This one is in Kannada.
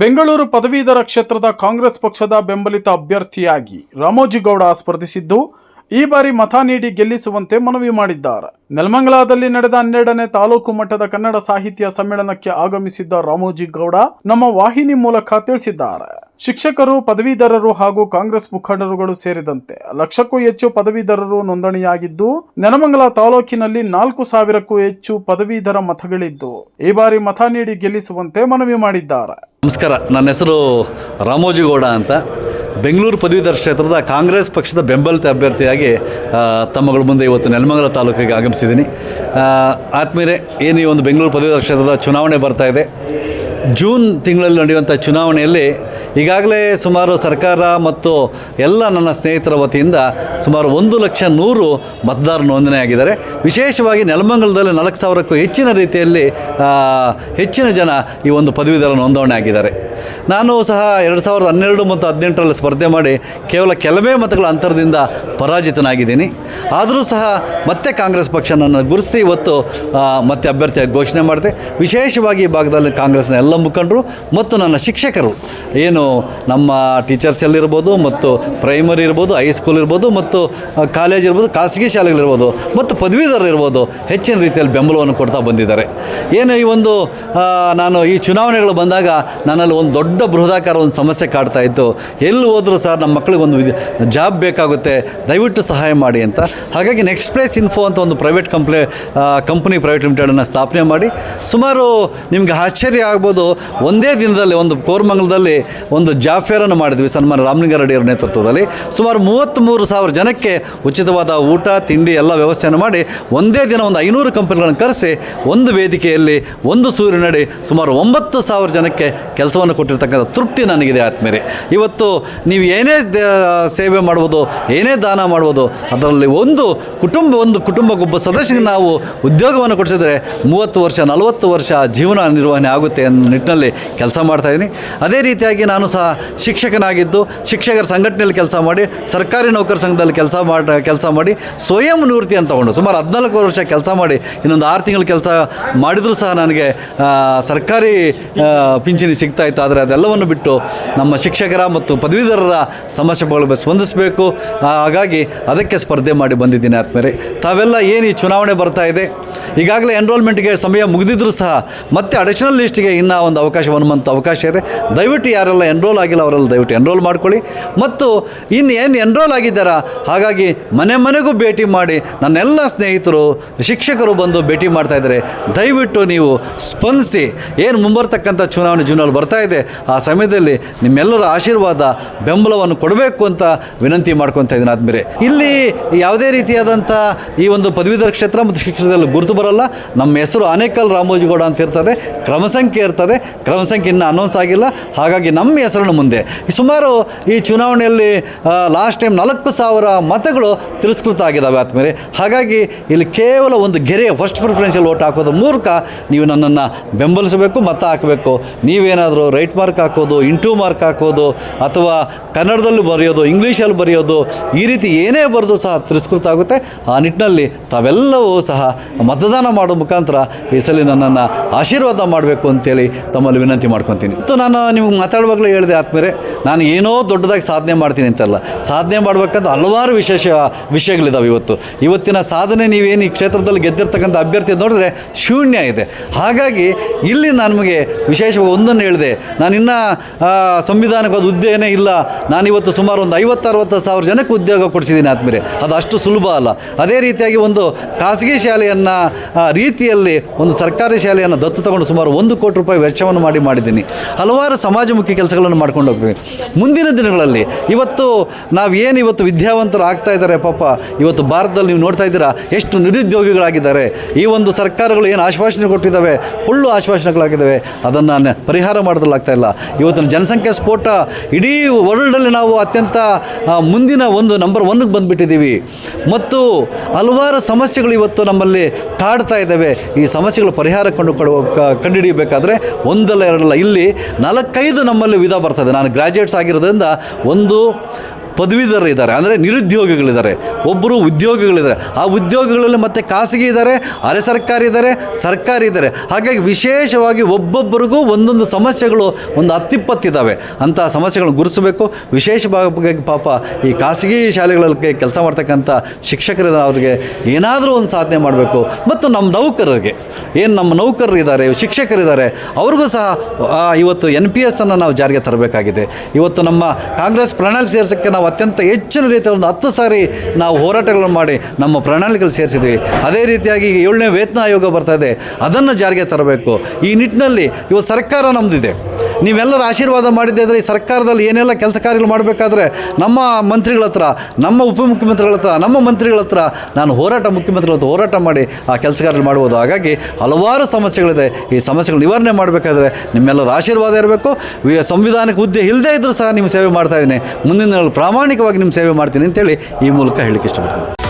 ಬೆಂಗಳೂರು ಪದವೀಧರ ಕ್ಷೇತ್ರದ ಕಾಂಗ್ರೆಸ್ ಪಕ್ಷದ ಬೆಂಬಲಿತ ಅಭ್ಯರ್ಥಿಯಾಗಿ ರಾಮೋಜಿಗೌಡ ಸ್ಪರ್ಧಿಸಿದ್ದು, ಈ ಬಾರಿ ಮತ ನೀಡಿ ಗೆಲ್ಲಿಸುವಂತೆ ಮನವಿ ಮಾಡಿದ್ದಾರೆ. ನೆಲಮಂಗಲದಲ್ಲಿ ನಡೆದ ಹನ್ನೆರಡನೇ ತಾಲೂಕು ಮಟ್ಟದ ಕನ್ನಡ ಸಾಹಿತ್ಯ ಸಮ್ಮೇಳನಕ್ಕೆ ಆಗಮಿಸಿದ್ದ ರಾಮೋಜಿಗೌಡ ನಮ್ಮ ವಾಹಿನಿ ಮೂಲಕ ತಿಳಿಸಿದ್ದಾರೆ. ಶಿಕ್ಷಕರು, ಪದವೀಧರರು ಹಾಗೂ ಕಾಂಗ್ರೆಸ್ ಮುಖಂಡರುಗಳು ಸೇರಿದಂತೆ ಲಕ್ಷಕ್ಕೂ ಹೆಚ್ಚು ಪದವೀಧರರು ನೋಂದಣಿಯಾಗಿದ್ದು ನೆನಮಂಗಲ ತಾಲೂಕಿನಲ್ಲಿ ನಾಲ್ಕು ಸಾವಿರಕ್ಕೂ ಹೆಚ್ಚು ಪದವೀಧರ ಮತಗಳಿದ್ದು, ಈ ಬಾರಿ ಮತ ನೀಡಿ ಗೆಲ್ಲಿಸುವಂತೆ ಮನವಿ ಮಾಡಿದ್ದಾರೆ. ನಮಸ್ಕಾರ. ನನ್ನ ಹೆಸರು ರಾಮೋಜಿಗೌಡ ಅಂತ. ಬೆಂಗಳೂರು ಪದವೀಧರ ಕ್ಷೇತ್ರದ ಕಾಂಗ್ರೆಸ್ ಪಕ್ಷದ ಬೆಂಬಲಿತ ಅಭ್ಯರ್ಥಿಯಾಗಿ ತಮ್ಮಗಳ ಮುಂದೆ ಇವತ್ತು ನೆಲಮಂಗಲ ತಾಲೂಕಿಗೆ ಆಗಮಿಸಿದ್ದೀನಿ. ಆತ್ಮೀರೆ ಏನು ಈ ಒಂದು ಬೆಂಗಳೂರು ಪದವೀಧರ ಕ್ಷೇತ್ರದ ಚುನಾವಣೆ ಬರ್ತಾ ಇದೆ. ಜೂನ್ ತಿಂಗಳಲ್ಲಿ ನಡೆಯುವಂಥ ಚುನಾವಣೆಯಲ್ಲಿ ಈಗಾಗಲೇ ಸುಮಾರು ಸರ್ಕಾರ ಮತ್ತು ಎಲ್ಲ ನನ್ನ ಸ್ನೇಹಿತರ ವತಿಯಿಂದ ಸುಮಾರು ಒಂದು ಲಕ್ಷ ನೂರು ಮತದಾರ ನೋಂದಣಿಯಾಗಿದ್ದಾರೆ. ವಿಶೇಷವಾಗಿ ನೆಲಮಂಗಲದಲ್ಲಿ ನಾಲ್ಕು ಸಾವಿರಕ್ಕೂ ಹೆಚ್ಚಿನ ರೀತಿಯಲ್ಲಿ ಹೆಚ್ಚಿನ ಜನ ಈ ಒಂದು ಪದವೀಧರ ನೋಂದಣಿ ಆಗಿದ್ದಾರೆ. ನಾನು ಸಹ ಎರಡು ಸಾವಿರದ ಹನ್ನೆರಡು ಮತ್ತು ಹದಿನೆಂಟರಲ್ಲಿ ಸ್ಪರ್ಧೆ ಮಾಡಿ ಕೇವಲ ಕೆಲವೇ ಮತಗಳ ಅಂತರದಿಂದ ಪರಾಜಿತನಾಗಿದ್ದೀನಿ. ಆದರೂ ಸಹ ಮತ್ತೆ ಕಾಂಗ್ರೆಸ್ ಪಕ್ಷ ನನ್ನ ಗುರುಸಿ ಇವತ್ತು ಮತ್ತೆ ಅಭ್ಯರ್ಥಿಯಾಗಿ ಘೋಷಣೆ ಮಾಡಿದೆ. ವಿಶೇಷವಾಗಿ ಈ ಭಾಗದಲ್ಲಿ ಕಾಂಗ್ರೆಸ್ನ ಎಲ್ಲ ಮುಖಂಡರು ಮತ್ತು ನನ್ನ ಶಿಕ್ಷಕರು ಏನು ನಮ್ಮ ಟೀಚರ್ಸ್ ಮತ್ತು ಪ್ರೈಮರಿ ಇರ್ಬೋದು ಹೈಸ್ಕೂಲ್ ಇರ್ಬೋದು ಮತ್ತು ಕಾಲೇಜ್ ಇರ್ಬೋದು, ಖಾಸಗಿ ಶಾಲೆಗಳಿರ್ಬೋದು ಮತ್ತು ಪದವೀಧರರು ಇರ್ಬೋದು ಹೆಚ್ಚಿನ ರೀತಿಯಲ್ಲಿ ಬೆಂಬಲವನ್ನು ಕೊಡ್ತಾ ಬಂದಿದ್ದಾರೆ. ಏನು ಈ ಒಂದು ನಾನು ಈ ಚುನಾವಣೆಗಳು ಬಂದಾಗ ನನ್ನಲ್ಲಿ ಒಂದು ದೊಡ್ಡ ಬೃಹದಾಕಾರ ಒಂದು ಸಮಸ್ಯೆ ಕಾಡ್ತಾ ಇತ್ತು. ಎಲ್ಲಿ ಹೋದರೂ ಸರ್ ನಮ್ಮ ಮಕ್ಕಳಿಗೆ ಒಂದು ಜಾಬ್ ಬೇಕಾಗುತ್ತೆ, ದಯವಿಟ್ಟು ಸಹಾಯ ಮಾಡಿ ಅಂತ. ಹಾಗಾಗಿ ನೆಕ್ಸ್ಟ್ ಪ್ಲೇಸ್ ಇನ್ಫೋ ಅಂತ ಒಂದು ಪ್ರೈವೇಟ್ ಕಂಪ್ಲೇ ಕಂಪ್ನಿ ಪ್ರೈವೇಟ್ ಲಿಮಿಟೆಡನ್ನು ಸ್ಥಾಪನೆ ಮಾಡಿ, ಸುಮಾರು ನಿಮಗೆ ಆಶ್ಚರ್ಯ ಆಗ್ಬೋದು, ಒಂದೇ ದಿನದಲ್ಲಿ, ಒಂದು ಕೋರ್ಮಂಗಲದಲ್ಲಿ ಒಂದು ಜಾಫೇರನ್ನು ಫೇರನ್ನು ಮಾಡಿದ್ವಿ. ಸನ್ಮಾನ ರಾಮಲಿಂಗ ಅವರ ನೇತೃತ್ವದಲ್ಲಿ. ಸುಮಾರು ಮೂವತ್ತ್ಮೂರು ಸಾವಿರ ಜನಕ್ಕೆ ಉಚಿತವಾದ ಊಟ, ತಿಂಡಿ ಎಲ್ಲ ವ್ಯವಸ್ಥೆಯನ್ನು ಮಾಡಿ ಒಂದೇ ದಿನ ಒಂದು ಐನೂರು ಕಂಪನಿಗಳನ್ನು ಕರೆಸಿ ಒಂದು ವೇದಿಕೆಯಲ್ಲಿ ಒಂದು ಸೂರ್ಯನಡಿ ಸುಮಾರು ಒಂಬತ್ತು ಸಾವಿರ ಜನಕ್ಕೆ ಕೆಲಸವನ್ನು ಕೊಟ್ಟಿರ್ತಕ್ಕಂಥ ತೃಪ್ತಿ ನನಗಿದೆ ಆತ್ಮೇಲೆ ಇವತ್ತು ನೀವು ಏನೇ ಸೇವೆ ಮಾಡ್ಬೋದು, ಏನೇ ದಾನ ಮಾಡ್ಬೋದು, ಅದರಲ್ಲಿ ಒಂದು ಕುಟುಂಬ, ಒಂದು ಕುಟುಂಬಕ್ಕೊಬ್ಬ ಸದಸ್ಯನಿಗೆ ನಾವು ಉದ್ಯೋಗವನ್ನು ಕೊಡಿಸಿದರೆ ಮೂವತ್ತು ವರ್ಷ, ನಲವತ್ತು ವರ್ಷ ಜೀವನ ನಿರ್ವಹಣೆ ಆಗುತ್ತೆ ಅನ್ನೋ ನಿಟ್ಟಿನಲ್ಲಿ ಕೆಲಸ ಮಾಡ್ತಾಯಿದ್ದೀನಿ ಅದೇ ರೀತಿಯಾಗಿ ನಾನು ಸಹ ಶಿಕ್ಷಕನಾಗಿದ್ದು ಶಿಕ್ಷಕರ ಸಂಘಟನೆಯಲ್ಲಿ ಕೆಲಸ ಮಾಡಿ, ಸರ್ಕಾರಿ ನೌಕರ ಸಂಘದಲ್ಲಿ ಕೆಲಸ ಮಾಡಿ ಕೆಲಸ ಮಾಡಿ, ಸ್ವಯಂ ನಿವೃತ್ತಿ ಅಂತ ತಗೊಂಡು ಸುಮಾರು ಹದಿನಾಲ್ಕು ವರ್ಷ ಕೆಲಸ ಮಾಡಿ, ಇನ್ನೊಂದು ಆರು ತಿಂಗಳು ಕೆಲಸ ಮಾಡಿದರೂ ಸಹ ನನಗೆ ಸರ್ಕಾರಿ ಪಿಂಚಣಿ ಸಿಗ್ತಾ ಇತ್ತು. ಆದರೆ ಅದೆಲ್ಲವನ್ನು ಬಿಟ್ಟು ನಮ್ಮ ಶಿಕ್ಷಕರ ಮತ್ತು ಪದವೀಧರರ ಸಮಸ್ಯೆಗಳು ಸ್ಪಂದಿಸಬೇಕು ಹಾಗಾಗಿ ಅದಕ್ಕೆ ಸ್ಪರ್ಧೆ ಮಾಡಿ ಬಂದಿದ್ದೀನಿ ಆದ್ಮೇಲೆ ತಾವೆಲ್ಲ ಏನು ಈ ಚುನಾವಣೆ ಬರ್ತಾ ಇದೆ? ಈಗಾಗಲೇ ಎನ್ರೋಲ್ಮೆಂಟ್ಗೆ ಸಮಯ ಮುಗಿದಿದ್ರೂ ಸಹ ಮತ್ತೆ ಅಡಿಷನಲ್ ಲಿಸ್ಟ್ಗೆ ಇನ್ನೂ ಒಂದು ಅವಕಾಶ ಒನ್ ಮಂತ್ ಅವಕಾಶ ಇದೆ. ದಯವಿಟ್ಟು ಯಾರೆಲ್ಲ ಎನ್ರೋಲ್ ಆಗಿಲ್ಲ ಅವರೆಲ್ಲ ದಯವಿಟ್ಟು ಎನ್ರೋಲ್ ಮಾಡ್ಕೊಳ್ಳಿ. ಮತ್ತು ಇನ್ನು ಏನು ಎನ್ರೋಲ್ ಆಗಿದ್ದಾರಾ, ಹಾಗಾಗಿ ಮನೆ ಮನೆಗೂ ಭೇಟಿ ಮಾಡಿ ನನ್ನೆಲ್ಲ ಸ್ನೇಹಿತರು, ಶಿಕ್ಷಕರು ಬಂದು ಭೇಟಿ ಮಾಡ್ತಾ ಇದ್ದಾರೆ. ದಯವಿಟ್ಟು ನೀವು ಸ್ಪಂದಿಸಿ. ಏನು ಮುಂಬರ್ತಕ್ಕಂಥ ಚುನಾವಣೆ ಜೂನಲ್ಲಿ ಬರ್ತಾ ಇದೆ, ಆ ಸಮಯದಲ್ಲಿ ನಿಮ್ಮೆಲ್ಲರ ಆಶೀರ್ವಾದ, ಬೆಂಬಲವನ್ನು ಕೊಡಬೇಕು ಅಂತ ವಿನಂತಿ ಮಾಡ್ಕೊತಾ ಇದ್ದೀನಿ ಆದ್ಮೇಲೆ ಇಲ್ಲಿ ಯಾವುದೇ ರೀತಿಯಾದಂಥ ಈ ಒಂದು ಪದವೀಧರ ಕ್ಷೇತ್ರ ಮತ್ತು ಶಿಕ್ಷಣದಲ್ಲಿ ಗುರುತು ಬರಲ್ಲ. ನಮ್ಮ ಹೆಸರು ಆನೇಕಲ್ ರಾಮೋಜಿಗೌಡ ಅಂತ ಇರ್ತದೆ. ಕ್ರಮಸಂಖ್ಯೆ ಇರ್ತದೆ. ಕ್ರಮಸಂಖ್ಯೆ ಇನ್ನೂ ಅನೌನ್ಸ್ ಆಗಿಲ್ಲ. ಹಾಗಾಗಿ ನಮ್ಮ ಹೆಸರನ್ನು ಮುಂದೆ. ಸುಮಾರು ಈ ಚುನಾವಣೆಯಲ್ಲಿ ಲಾಸ್ಟ್ ಟೈಮ್ ನಾಲ್ಕು ಸಾವಿರ ಮತಗಳು ತಿರಸ್ಕೃತ ಆಗಿದ್ದಾವೆ ಆತ್ಮೇಲೆ ಹಾಗಾಗಿ ಇಲ್ಲಿ ಕೇವಲ ಒಂದು ಗೆರೆ ಫಸ್ಟ್ ಪ್ರಿಫರೆನ್ಷಿಯಲ್ ಓಟ್ ಹಾಕೋದು ಮೂಲಕ ನೀವು ನನ್ನನ್ನು ಬೆಂಬಲಿಸಬೇಕು, ಮತ ಹಾಕಬೇಕು. ನೀವೇನಾದರೂ ರೈಟ್ ಮಾರ್ಕ್ ಹಾಕೋದು ಇಂಟು ಮಾರ್ಕ್ ಹಾಕೋದು, ಅಥವಾ ಕನ್ನಡದಲ್ಲೂ ಬರೆಯೋದು, ಇಂಗ್ಲೀಷಲ್ಲಿ ಬರೆಯೋದು, ಈ ರೀತಿ ಏನೇ ಬರೆದು ಸಹ ತಿರಸ್ಕೃತ ಆಗುತ್ತೆ. ಆ ನಿಟ್ಟಿನಲ್ಲಿ ತಾವೆಲ್ಲವೂ ಸಹ ಮತದಾನ ಮಾಡೋ ಮುಖಾಂತರ ಈ ಸಲ ನನ್ನನ್ನು ಆಶೀರ್ವಾದ ಮಾಡಬೇಕು ಅಂತೇಳಿ ತಮ್ಮಲ್ಲಿ ವಿನಂತಿ ಮಾಡ್ಕೊತೀನಿ. ಮತ್ತು ನಾನು ನಿಮ್ಗೆ ಮಾತಾಡುವಾಗಲೇ ಹೇಳಿದೆ ಆದ್ಮೇಲೆ ನಾನು ಏನೋ ದೊಡ್ಡದಾಗಿ ಸಾಧನೆ ಮಾಡ್ತೀನಿ ಅಂತಲ್ಲ. ಸಾಧನೆ ಮಾಡಬೇಕಂತ ಹಲವಾರು ವಿಶೇಷ ವಿಷಯಗಳಿದ್ದಾವೆ ಇವತ್ತು. ಇವತ್ತಿನ ಸಾಧನೆ ನೀವೇನು ಈ ಕ್ಷೇತ್ರದಲ್ಲಿ ಗೆದ್ದಿರ್ತಕ್ಕಂಥ ಅಭ್ಯರ್ಥಿ ನೋಡಿದ್ರೆ ಶೂನ್ಯ ಇದೆ. ಹಾಗಾಗಿ ಇಲ್ಲಿ ನಮಗೆ ವಿಶೇಷವಾಗಿ ಒಂದನ್ನು ಹೇಳಿದೆ. ನಾನಿನ್ನೂ ಸಂವಿಧಾನಕ್ಕೆ ಅದು ಹುದ್ದೆನೇ ಇಲ್ಲ. ನಾನಿವತ್ತು ಸುಮಾರು ಒಂದು ಐವತ್ತು ಅರವತ್ತು ಸಾವಿರ ಜನಕ್ಕೆ ಉದ್ಯೋಗ ಕೊಡಿಸಿದ್ದೀನಿ ಆದಮೇಲೆ ಅದು ಅಷ್ಟು ಸುಲಭ ಅಲ್ಲ. ಅದೇ ರೀತಿಯಾಗಿ ಒಂದು ಖಾಸಗಿ ಶಾಲೆಯನ್ನು ರೀತಿಯಲ್ಲಿ ಒಂದು ಸರ್ಕಾರಿ ಶಾಲೆಯನ್ನು ದತ್ತು ತಗೊಂಡು ಸುಮಾರು ಒಂದು ಕೋಟಿ ರೂಪಾಯಿ ವೆಚ್ಚವನ್ನು ಮಾಡಿ ಮಾಡಿದ್ದೀನಿ. ಹಲವಾರು ಸಮಾಜಮುಖಿ ಕೆಲಸಗಳನ್ನು ಮಾಡ್ಕೊಂಡು ಹೋಗ್ತೀನಿ. ಮುಂದಿನ ದಿನಗಳಲ್ಲಿ ಇವತ್ತು ನಾವು ಏನು ಇವತ್ತು ವಿದ್ಯಾವಂತರು ಆಗ್ತಾ ಇದ್ದಾರೆ ಪಾಪ, ಇವತ್ತು ಭಾರತದಲ್ಲಿ ನೀವು ನೋಡ್ತಾ ಇದ್ದೀರಾ ಎಷ್ಟು ನಿರುದ್ಯೋಗಿಗಳಾಗಿದ್ದಾರೆ. ಈ ಒಂದು ಸರ್ಕಾರಗಳು ಏನು ಆಶ್ವಾಸನೆ ಕೊಟ್ಟಿದ್ದಾವೆ ಫುಲ್ಲು ಆಶ್ವಾಸನೆಗಳಾಗಿದ್ದಾವೆ. ಅದನ್ನು ಪರಿಹಾರ ಮಾಡೋದಲ್ಲಾಗ್ತಾ ಇಲ್ಲ. ಇವತ್ತಿನ ಜನಸಂಖ್ಯೆ ಸ್ಫೋಟ ಇಡೀ ವರ್ಲ್ಡಲ್ಲಿ ನಾವು ಅತ್ಯಂತ ಮುಂದಿನ ಒಂದು ನಂಬರ್ ಒನ್ಗೆ ಬಂದುಬಿಟ್ಟಿದ್ದೀವಿ. ಮತ್ತು ಹಲವಾರು ಸಮಸ್ಯೆಗಳು ಇವತ್ತು ನಮ್ಮಲ್ಲಿ ಕಾಡ್ತಾ ಇದ್ದಾವೆ, ಈ ಸಮಸ್ಯೆಗಳು ಪರಿಹಾರ ಕಂಡು ಕೊಡುವ ಕ- ಕಂಡುಹಿಡಿಯಬೇಕಾದ್ರೆ ಒಂದಲ್ಲ ಎರಡಲ್ಲ. ಇಲ್ಲಿ ನಾಲ್ಕೈದು ನಮ್ಮಲ್ಲಿ ವಿಧ ಬರ್ತದೆ. ನಾನು ಗ್ರ್ಯಾಜುಯೇಟ್ಸ್ ಆಗಿರೋದ್ರಿಂದ ಒಂದು ಪದವೀಧರರು ಇದ್ದಾರೆ, ಅಂದರೆ ನಿರುದ್ಯೋಗಿಗಳಿದ್ದಾರೆ, ಒಬ್ಬರು ಉದ್ಯೋಗಿಗಳಿದ್ದಾರೆ. ಆ ಉದ್ಯೋಗಿಗಳಲ್ಲಿ ಮತ್ತೆ ಖಾಸಗಿ ಇದ್ದಾರೆ, ಅರೆ ಸರ್ಕಾರಿ ಇದ್ದಾರೆ ಸರ್ಕಾರಿ ಇದ್ದಾರೆ. ಹಾಗಾಗಿ ವಿಶೇಷವಾಗಿ ಒಬ್ಬೊಬ್ಬರಿಗೂ ಒಂದೊಂದು ಸಮಸ್ಯೆಗಳು, ಒಂದು ಹತ್ತಿಪ್ಪತ್ತಿದ್ದಾವೆ ಅಂತಹ ಸಮಸ್ಯೆಗಳನ್ನು ಗುರುತಿಸಬೇಕು. ವಿಶೇಷವಾಗಿ ಪಾಪ ಈ ಖಾಸಗಿ ಶಾಲೆಗಳಲ್ಲಿ ಕೆಲಸ ಮಾಡ್ತಕ್ಕಂಥ ಶಿಕ್ಷಕರ ಅವರಿಗೆ ಏನಾದರೂ ಒಂದು ಸಾಧನೆ ಮಾಡಬೇಕು. ಮತ್ತು ನಮ್ಮ ನೌಕರರಿಗೆ, ಏನು ನಮ್ಮ ನೌಕರರು ಇದ್ದಾರೆ ಶಿಕ್ಷಕರಿದ್ದಾರೆ, ಅವ್ರಿಗೂ ಸಹ ಇವತ್ತು ಎನ್ ಪಿ ಎಸ್ ಅನ್ನು ನಾವು ಜಾರಿಗೆ ತರಬೇಕಾಗಿದೆ. ಇವತ್ತು ನಮ್ಮ ಕಾಂಗ್ರೆಸ್ ಪ್ರಣಾಳಿ ಸೇರ್ಸೋಕ್ಕೆ ನಾವು ಅತ್ಯಂತ ಹೆಚ್ಚಿನ ರೀತಿಯ ಒಂದು ಹತ್ತು ಸಾರಿ ನಾವು ಹೋರಾಟಗಳನ್ನು ಮಾಡಿ ನಮ್ಮ ಪ್ರಣಾಳಿಕೆಗಳು ಸೇರಿಸಿದ್ವಿ. ಅದೇ ರೀತಿಯಾಗಿ ಏಳನೇ ವೇತನ ಆಯೋಗ ಬರ್ತಾ ಇದೆ. ಅದನ್ನು ಜಾರಿಗೆ ತರಬೇಕು. ಈ ನಿಟ್ಟಿನಲ್ಲಿ ಇವತ್ತು ಸರ್ಕಾರ ನಮ್ಮದಿದೆ ನೀವೆಲ್ಲರ ಆಶೀರ್ವಾದ ಮಾಡಿದ್ದೆ ಈ ಸರ್ಕಾರದಲ್ಲಿ ಏನೆಲ್ಲ ಕೆಲಸ ಕಾರ್ಯಗಳು ಮಾಡಬೇಕಾದ್ರೆ ನಮ್ಮ ಮಂತ್ರಿಗಳ ಹತ್ರ, ನಮ್ಮ ಉಪಮುಖ್ಯಮಂತ್ರಿಗಳ ಹತ್ರ, ನಮ್ಮ ಮಂತ್ರಿಗಳ ಹತ್ರ ನಾನು ಹೋರಾಟ ಮುಖ್ಯಮಂತ್ರಿಗಳ ಹತ್ರ ಹೋರಾಟ ಮಾಡಿ ಆ ಕೆಲಸ ಕಾರ್ಯಗಳು ಮಾಡ್ಬೋದು. ಹಾಗಾಗಿ ಹಲವಾರು ಸಮಸ್ಯೆಗಳಿದೆ. ಈ ಸಮಸ್ಯೆಗಳು ನಿವಾರಣೆ ಮಾಡಬೇಕಾದ್ರೆ ನಿಮ್ಮೆಲ್ಲರ ಆಶೀರ್ವಾದ ಇರಬೇಕು. ಸಂವಿಧಾನಕ್ಕೆ ಹುದ್ದೆ ಇಲ್ಲದೇ ಇದ್ದರೂ ಸಹ ನಿಮ್ಮ ಸೇವೆ ಮಾಡ್ತಾ ಇದ್ದೀನಿ. ಮುಂದಿನ ದಿನಗಳಲ್ಲಿ ಪ್ರಾಮಾಣಿಕವಾಗಿ ನಿಮ್ಮ ಸೇವೆ ಮಾಡ್ತೀನಿ ಅಂತೇಳಿ ಈ ಮೂಲಕ ಹೇಳಲಿಕ್ಕೆ ಇಷ್ಟಪಡ್ತೀನಿ.